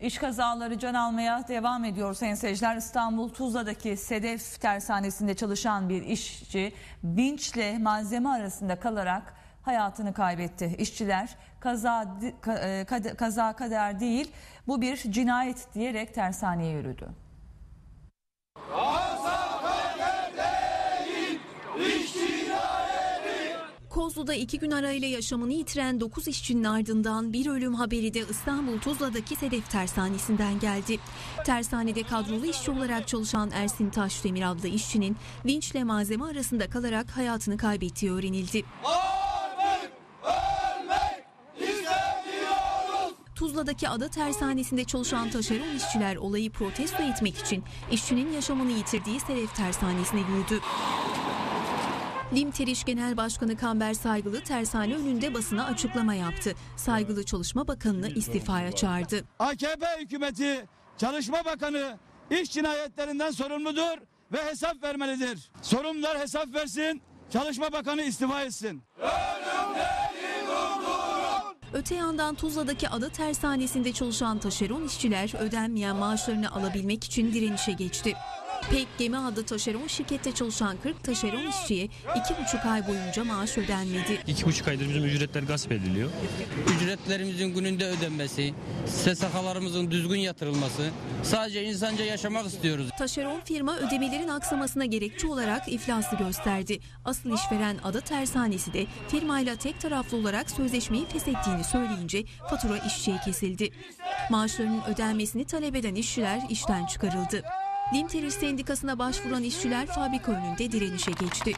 İş kazaları can almaya devam ediyor sayın seyirciler. İstanbul Tuzla'daki Sedef tersanesinde çalışan bir işçi vinçle malzeme arasında kalarak hayatını kaybetti. İşçiler kaza ka- e, kaza kader değil bu bir cinayet diyerek tersaneye yürüdü. Kozlu'da iki gün arayla yaşamını yitiren 9 işçinin ardından bir ölüm haberi de İstanbul Tuzla'daki Sedef Tersanesi'nden geldi. Tersanede kadrolu işçi olarak çalışan Ersin Taşdemir adlı işçinin vinçle malzeme arasında kalarak hayatını kaybettiği öğrenildi. Tuzla'daki Ada Tersanesi'nde çalışan taşeron işçiler olayı protesto etmek için işçinin yaşamını yitirdiği Sedef Tersanesi'ne yürüdü. Limteriş Genel Başkanı Kamber Saygılı tersane önünde basına açıklama yaptı. Saygılı Çalışma Bakanı'nı istifaya çağırdı. AKP hükümeti Çalışma Bakanı iş cinayetlerinden sorumludur ve hesap vermelidir. Sorumlular hesap versin, Çalışma Bakanı istifa etsin. Öte yandan Tuzla'daki Ada Tersanesi'nde çalışan taşeron işçiler ödenmeyen maaşlarını alabilmek için direnişe geçti. Pek Gemi adlı taşeron şirkette çalışan 40 taşeron işçiye iki buçuk ay boyunca maaş ödenmedi. İki buçuk aydır bizim ücretler gasp ediliyor. ücretlerimizin gününde ödenmesi, SSK'larımızın düzgün yatırılması, sadece insanca yaşamak istiyoruz. Taşeron firma ödemelerin aksamasına gerekçe olarak iflası gösterdi. Asıl işveren Ada Tersanesi de firmayla tek taraflı olarak sözleşmeyi feshettiğini söyleyince fatura işçiye kesildi. Maaşlarının ödenmesini talep eden işçiler işten çıkarıldı. Limteriş Sendikası'na başvuran işçiler fabrika önünde direnişe geçti.